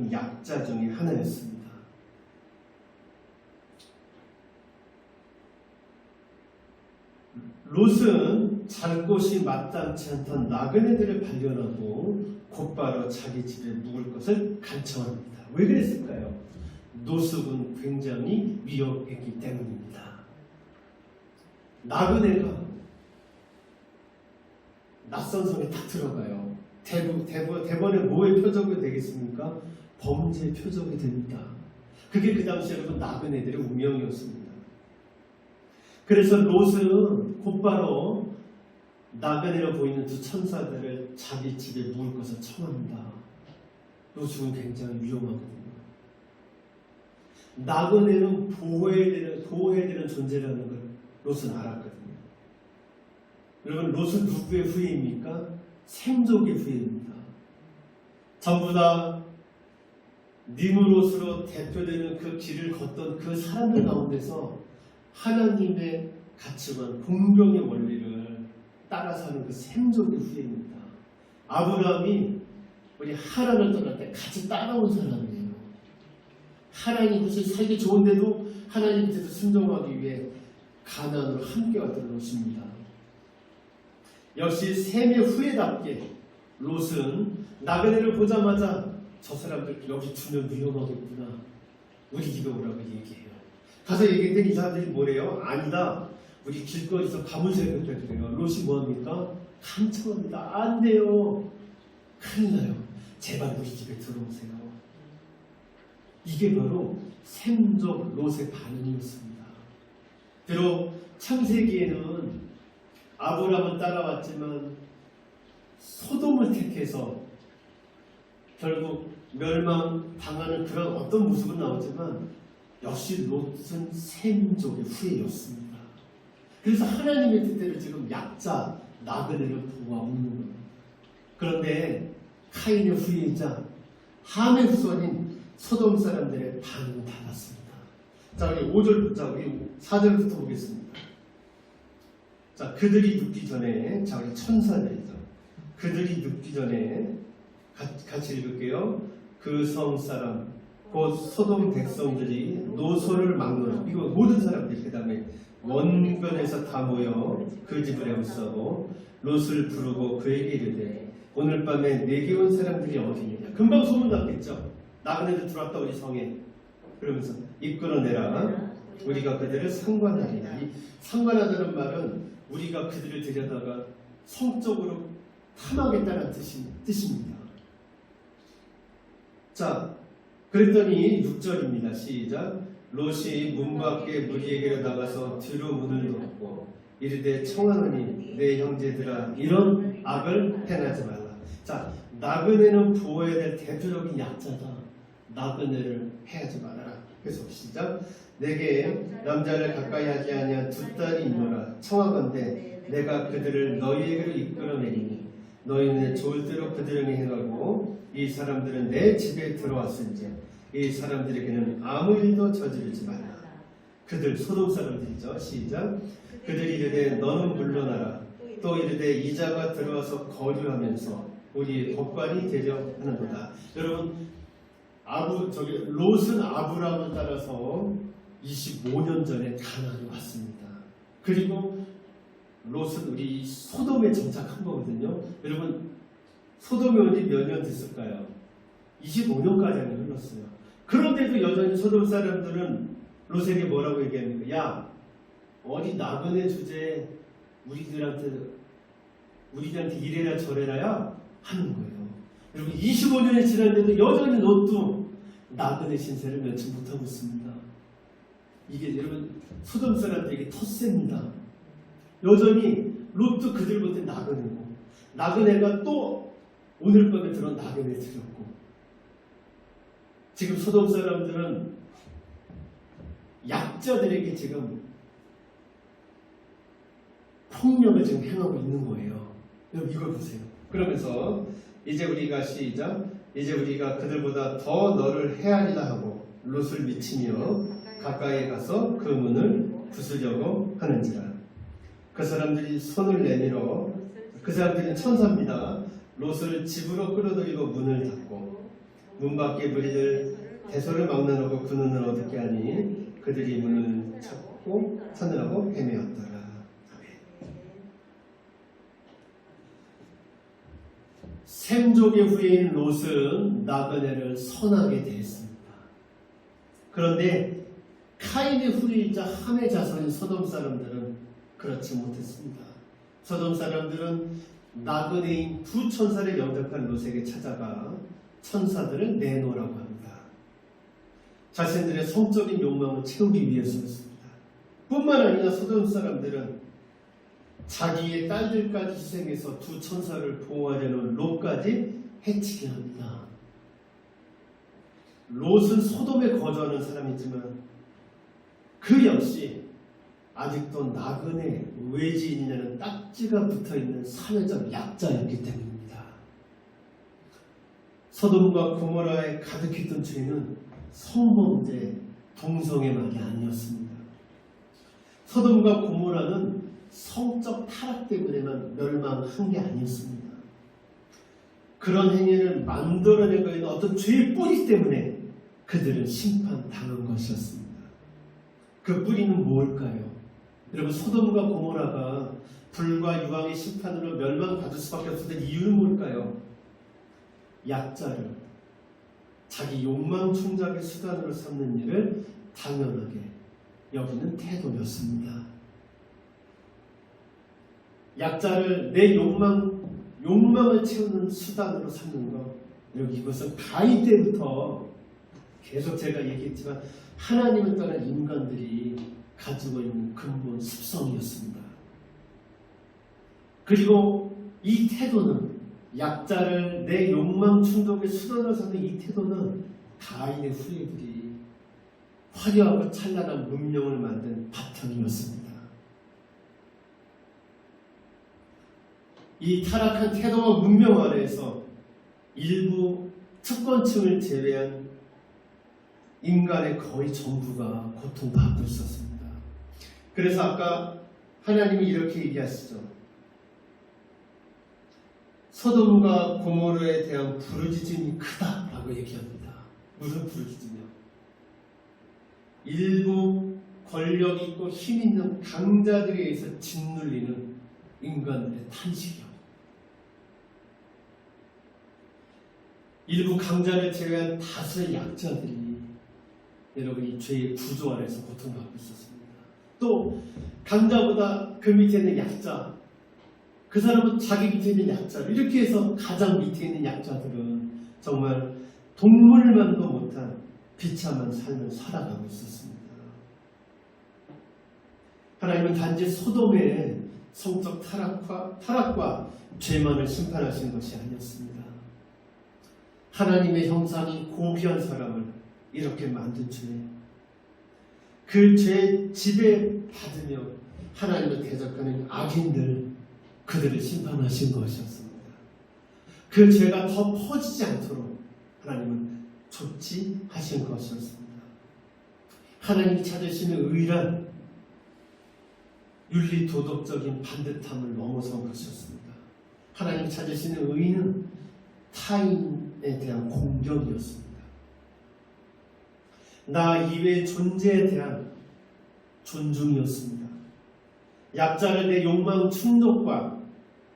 대표적인 약자 중의 하나였습니다. 롯은 잘 곳이 마땅치 않던 나그네들을 발견하고 곧바로 자기 집에 묵을 것을 간청합니다. 왜 그랬을까요? 노숙은 굉장히 위협했기 때문입니다. 나그네가 낯선 섬에 딱 들어가요. 대부, 대부, 대번에 뭐의 표적이 되겠습니까? 범죄의 표적이 됩니다. 그게 그 당시 여러분 나그네들의 운명이었습니다. 그래서 롯은 곧바로 나그네로 보이는 두 천사들을 자기 집에 묵을 것을 청합니다. 롯은 굉장히 위험하거든요. 나그네는 보호해야 보호해야 존재라는 걸 롯은 알았거든요. 여러분, 롯은 누구의 후예입니까? 생족의 후예입니다. 전부 다 니무롯으로 대표되는 그 길을 걷던 그 사람들 가운데서 하나님의 가치관, 공경의 원리를 따라 사는 그 생존의 후예입니다. 아브라함이 우리 하란을 떠날 때 같이 따라온 사람이에요. 하나님 것을 살기 좋은데도 하나님 밑에서 순종하기 위해 가난으로 함께 왔던 롯입니다. 역시 셈의 후예답게 롯은 나그네를 보자마자 저 사람들 여기 두면 위험하겠구나. 우리 집에 오라고 얘기해요. 가서 얘기했더니 이 사람들이 뭐래요? 아니다. 우리 길거리에서 새겠다 그래요. 롯이 뭐합니까? 간청합니다. 안 돼요. 큰일 나요. 제발 우리 집에 들어오세요. 이게 바로 생존 롯의 반응이었습니다. 비록 창세기에는 아브라함은 따라왔지만 소돔을 택해서 결국 멸망 당하는 그런 어떤 모습은 나오지만 역시 롯은 셈족의 후예였습니다. 그래서 하나님의 뜻대로 지금 약자 나그네를 보호하고 있는 거예요. 그런데 카인의 후예이자 함의 후손인 소돔 사람들의 반응은 달랐습니다. 자, 우리 5절, 자, 우리 4절부터 보겠습니다. 자, 그들이 눕기 전에, 자, 우리 천사들이죠. 그들이 눕기 전에, 가, 같이 읽을게요. 그 성 사람, 곧 소돔 백성들이 노소를 막노라. 이거 모든 사람들이 그 다음에 원근에서 다 모여 그 집을 애우싸고 롯을 부르고 그에게 이르되 오늘 밤에 내게 온 사람들이 어디 있느냐. 금방 소문났겠죠. 나그네들 들어왔다 우리 성에. 그러면서 이끌어내라. 우리가 그들을 상관하리라. 이 상관하다는 말은 우리가 그들을 들여다가 성적으로 탐하겠다는 뜻입니다. 자, 그랬더니 6절입니다. 시작. 롯이 문 밖에 무리에게로 나가서 뒤로 문을 덮고 이르되 청하노니 내 형제들아 이런 악을 행하지 말라. 자, 나그네는 보호해야 될 대표적인 약자다. 나그네를 해하지 말아라. 계속 시작. 내게 남자를 가까이 하지 아니한 두 딸이 있노라. 청하건대 내가 그들을 너희에게로 이끌어내리니 너희는 좋을 대로 그들에게 행하고 이 사람들은 내 집에 들어왔은지 이 사람들에게는 아무 일도 저지르지 말라. 그들 소돔 사람들이죠. 시작. 그들이 이르되 너는 물러나라. 또 이르되 이자가 들어와서 거류하면서 우리의 법관이 되려 하는도다. 여러분 아부 저기 롯은 아브라함을 따라서 25년 전에 가나안에 왔습니다. 그리고 롯은 우리 소돔에 정착한 거거든요. 여러분 소돔이 온지 몇년 됐을까요? 25년까지 흘렀어요. 그런데도 여전히 소돔 사람들은 롯에게 뭐라고 얘기합니까? 야 어디 나그네 주제에 우리들한테 우리들한테 이래라 저래라야 하는 거예요. 여러분 25년이 지났는데도 여전히 롯도 나그네 신세를 면치 못하고 있습니다. 이게 여러분 소돔 사람들에게 텃세입니다. 여전히 롯도 그들보다 나그네고 나그네가 또 오늘 밤에 들어온 나그네 들였고 지금 소돔 사람들은 약자들에게 지금 폭력을 지금 행하고 있는 거예요. 여러분 이걸 보세요. 그러면서 이제 우리가 시작 이제 우리가 그들보다 더 너를 헤아리라 하고 롯을 미치며 가까이 가서 그 문을 부수려고 하는지라 그 사람들이 손을 내밀어 그 사람들은 천사입니다. 롯을 집으로 끌어들이고 문을 닫고 문 밖에 무리들 대소를 막나놓고 그 눈을 어둡게 하니 그들이 문을 찾고 찾느라고 헤매었더라. 샘족의 후예인 롯은 나그네를 선하게 대했습니다. 그런데 카인의 후예이자 함의 자손인 서돔 사람들은 그렇지 못했습니다. 서돔 사람들은 나그네인 두 천사를 영접한 롯에게 찾아가 천사들을 내놓으라고 합니다. 자신들의 성적인 욕망을 채우기 위해서였습니다. 뿐만 아니라 소돔 사람들은 자기의 딸들까지 희생해서 두 천사를 보호하려는 롯까지 해치게 합니다. 롯은 소돔에 거주하는 사람이지만 그 역시 아직도 나그네 외지인이라는 딱지가 붙어있는 사회적 약자였기 때문입니다. 소돔과 고모라에 가득했던 죄는 성범죄, 동성애만이 아니었습니다. 소돔과 고모라는 성적 타락 때문에만 멸망한 게 아니었습니다. 그런 행위를 만들어내고 있는 어떤 죄의 뿌리 때문에 그들은 심판당한 것이었습니다. 그 뿌리는 뭘까요? 여러분 소돔과 고모라가 불과 유황의 심판으로 멸망받을 수밖에 없었던 이유는 뭘까요? 약자를 자기 욕망 충족의 수단으로 삼는 일을 당연하게 여기는 태도였습니다. 약자를 내 욕망 욕망을 채우는 수단으로 삼는 것 여기 이것은 가히 때부터 계속 제가 얘기했지만 하나님을 떠난 인간들이 가지고 있는 근본 습성이었습니다. 그리고 이 태도는 약자를 내 욕망 충족의 수단으로 삼는 이 태도는 가인의 후예들이 화려하고 찬란한 문명을 만든 바탕이었습니다. 이 타락한 태도와 문명 아래에서 일부 특권층을 제외한 인간의 거의 전부가 고통받고 있었습니다. 그래서 아까 하나님이 이렇게 얘기하시죠. 소돔과 고모르에 대한 부르짖음이 크다라고 얘기합니다. 무슨 부르짖음이요? 일부 권력 있고 힘 있는 강자들에 의해서 짓눌리는 인간들의 탄식이요. 일부 강자를 제외한 다수의 약자들이 여러분 이 죄의 구조 아래서 고통받고 있었습니다. 또 강자보다 그 밑에 있는 약자, 그 사람은 자기 밑에 있는 약자 이렇게 해서 가장 밑에 있는 약자들은 정말 동물만도 못한 비참한 삶을 살아가고 있었습니다. 하나님은 단지 소돔의 성적 타락과, 타락과 죄만을 심판하신 것이 아니었습니다. 하나님의 형상이 고귀한 사람을 이렇게 만든 죄, 그 죄 지배 받으며 하나님을 대적하는 악인들, 그들을 심판하신 것이었습니다. 그 죄가 더 퍼지지 않도록 하나님은 조치하신 것이었습니다. 하나님이 찾으시는 의란 윤리 도덕적인 반듯함을 넘어선 것이었습니다. 하나님 찾으시는 의는 타인에 대한 공경이었습니다. 나 이외의 존재에 대한 존중이었습니다. 약자를 내 욕망 충족과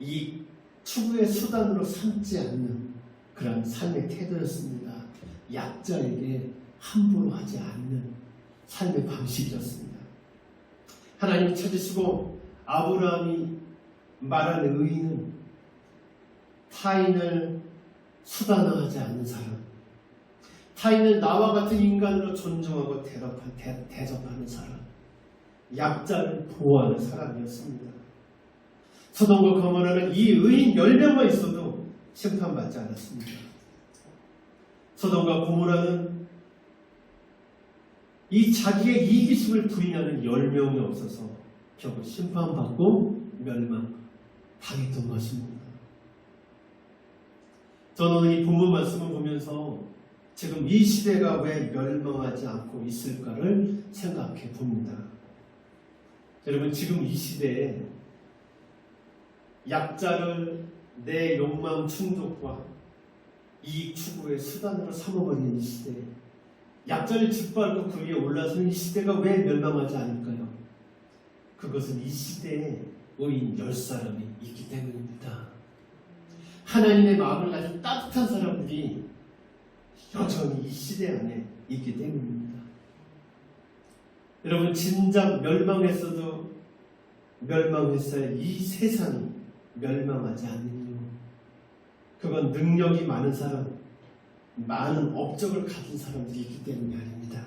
이 추구의 수단으로 삼지 않는 그런 삶의 태도였습니다. 약자에게 함부로 하지 않는 삶의 방식이었습니다. 하나님 찾으시고 아브라함이 말한 의인은 타인을 수단화하지 않는 사람, 타인을 나와 같은 인간으로 존중하고 대접한, 대, 대접하는 사람, 약자를 보호하는 사람이었습니다. 소돔과 거머라는 이 의인 10명만 있어도 심판받지 않았습니다. 소돔과 고모라는 이 자기의 이기심을 부인하는 10명이 없어서 결국 심판받고 멸망 당했던 것입니다. 저는 이 본문 말씀을 보면서 지금 이 시대가 왜 멸망하지 않고 있을까를 생각해 봅니다. 여러분, 지금 이 시대에 약자를 내 욕망 충족과 이익 추구의 수단으로 삼아버리는 이 시대. 약자를 짓밟고 그 위에 올라서는 이 시대가 왜 멸망하지 않을까요? 그것은 이 시대에 오인 열 사람이 있기 때문입니다. 하나님의 마음을 가진 따뜻한 사람들이 여전히 이 시대 안에 있기 때문입니다. 여러분 진작 멸망했어도 멸망했어야 이 세상이 멸망하지 않는 이유 그건 능력이 많은 사람 많은 업적을 가진 사람들이 있기 때문이 아닙니다.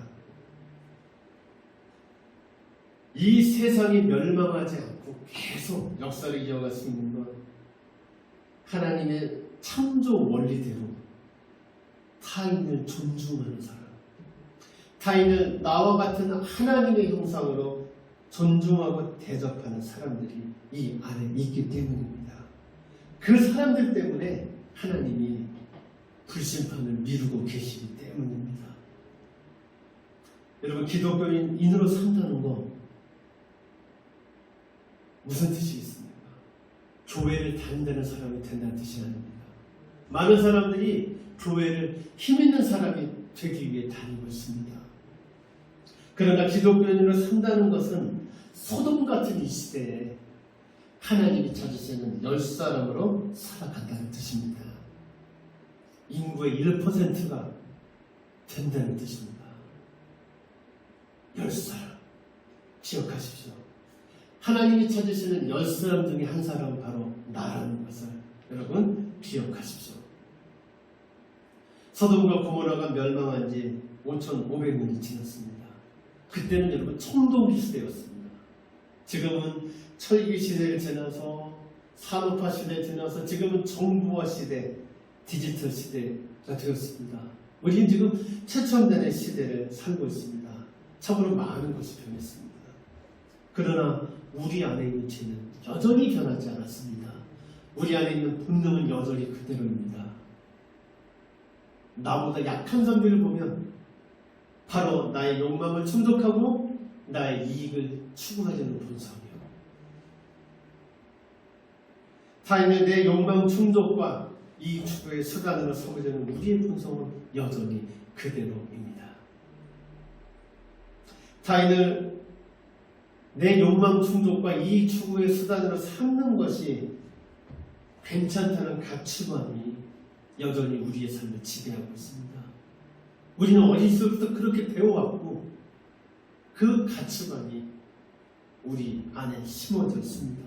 이 세상이 멸망하지 않고 계속 역사를 이어갈 수 있는 건 하나님의 창조 원리대로 타인을 존중하는 사람, 타인을 나와 같은 하나님의 형상으로 존중하고 대접하는 사람들이 이 안에 있기 때문입니다. 그 사람들 때문에 하나님이 불심판을 미루고 계시기 때문입니다. 여러분 기독교인으로 산다는 거 무슨 뜻이 있습니까? 교회를 다닌다는 사람이 된다는 뜻이 아닙니다. 많은 사람들이 교회를 힘 있는 사람이 되기 위해 다니고 있습니다. 그러나 기독교인으로 산다는 것은 소돔 같은 이 시대에 하나님이 찾으시는 열 사람으로 살아간다는 뜻입니다. 인구의 1%가 된다는 뜻입니다. 열 사람. 기억하십시오. 하나님이 찾으시는 열 사람 중에 한 사람은 바로 나라는 것을 여러분 기억하십시오. 서돔과 고모라가 멸망한 지 5,500년이 지났습니다. 그때는 여러분 청동기 시대였습니다. 지금은 철기 시대를 지나서 산업화 시대를 지나서 지금은 정부화 시대, 디지털 시대가 되었습니다. 우리는 지금 최첨단의 시대를 살고 있습니다. 참으로 많은 것이 변했습니다. 그러나 우리 안에 있는 죄는 여전히 변하지 않았습니다. 우리 안에 있는 본능은 여전히 그대로입니다. 나보다 약한 사람들을 보면 바로 나의 욕망을 충족하고 나의 이익을 추구하려는 본성이요. 타인의 내 욕망 충족과 이익 추구의 수단으로 삼으려는 우리의 본성은 여전히 그대로입니다. 타인을 내 욕망 충족과 이익 추구의 수단으로 삼는 것이 괜찮다는 가치관이 여전히 우리의 삶을 지배하고 있습니다. 우리는 어디서부터 그렇게 배워왔고 그 가치관이 우리 안에 심어져 있습니다.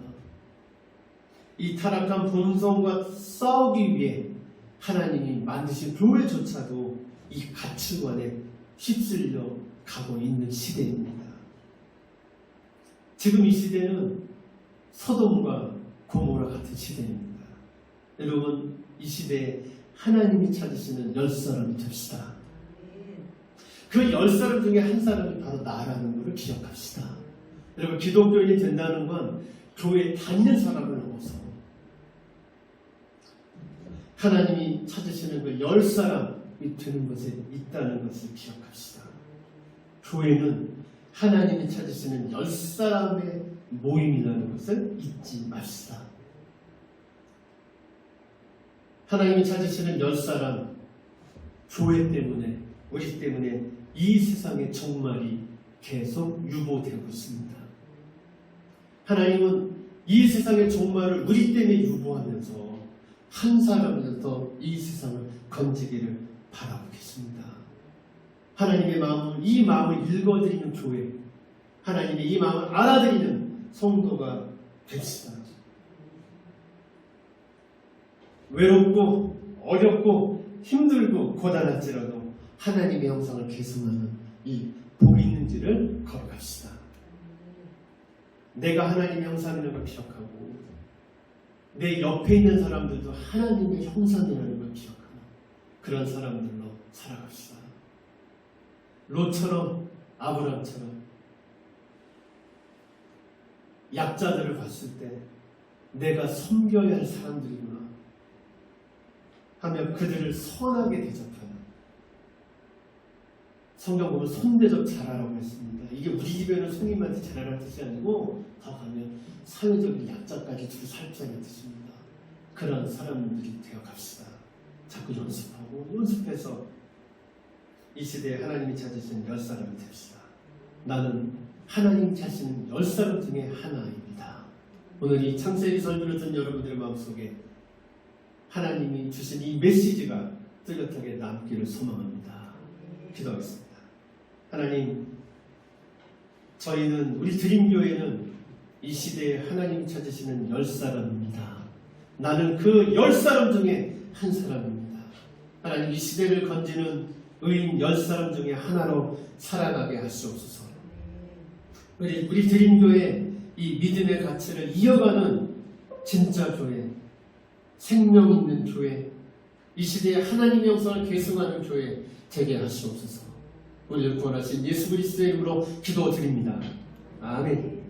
이 타락한 본성과 싸우기 위해 하나님이 만드신 교회조차도 이 가치관에 휩쓸려 가고 있는 시대입니다. 지금 이 시대는 서돔과 고모라 같은 시대입니다. 여러분 이 시대에 하나님이 찾으시는 열 사람이 됩시다. 그 열 사람 중에 한 사람이 바로 나라는 것을 기억합시다. 여러분 기독교인이 된다는 건 교회에 다니는 사람을 넘어서 하나님이 찾으시는 그 열 사람이 되는 것에 있다는 것을 기억합시다. 교회는 하나님이 찾으시는 열 사람의 모임이라는 것을 잊지 맙시다. 하나님이 찾으시는 열 사람, 교회 때문에, 우리 때문에 이 세상의 종말이 계속 유보되고 있습니다. 하나님은 이 세상의 종말을 우리 때문에 유보하면서 한 사람이라도 이 세상을 건지기를 바라고 계십니다. 하나님의 마음을, 이 마음을 읽어드리는 교회, 하나님의 이 마음을 알아들이는 성도가 됩시다. 외롭고 어렵고 힘들고 고단할지라도 하나님의 형상을 계승하는 이복 있는 길을 걸어갑시다. 내가 하나님의 형상이라는 걸 기억하고 내 옆에 있는 사람들도 하나님의 형상이라는 걸 기억하는 그런 사람들로 살아갑시다. 롯처럼 아브람처럼 약자들을 봤을 때 내가 섬겨야 할 사람들이구나 하며 그들을 선하게 대접하는 성경 보면 손대접 잘하라고 했습니다. 이게 우리 집에는 손님한테 잘하라는 뜻이 아니고 더 가면 사회적인 약자까지 두고 살자는 뜻입니다. 그런 사람들이 되어 갑시다. 자꾸 연습하고 연습해서 이 시대에 하나님이 찾으신 열 사람이 됩시다. 나는 하나님 찾으시는 열 사람 중에 하나입니다. 오늘 이 창세기 설교를 듣는 여러분들의 마음속에 하나님이 주신 이 메시지가 뚜렷하게 남기를 소망합니다. 기도하겠습니다. 하나님, 저희는 우리 드림교회는 이 시대에 하나님 찾으시는 열 사람입니다. 나는 그 열 사람 중에 한 사람입니다. 하나님 이 시대를 건지는 의인 열 사람 중에 하나로 살아가게 하시옵소서. 우리 우리 드림교회 이 믿음의 가치를 이어가는 진짜 교회, 생명 있는 교회, 이 시대에 하나님의 영성을 계승하는 교회 되게 하시옵소서. 우리를 구원하신 예수 그리스도의 이름으로 기도드립니다. 아멘.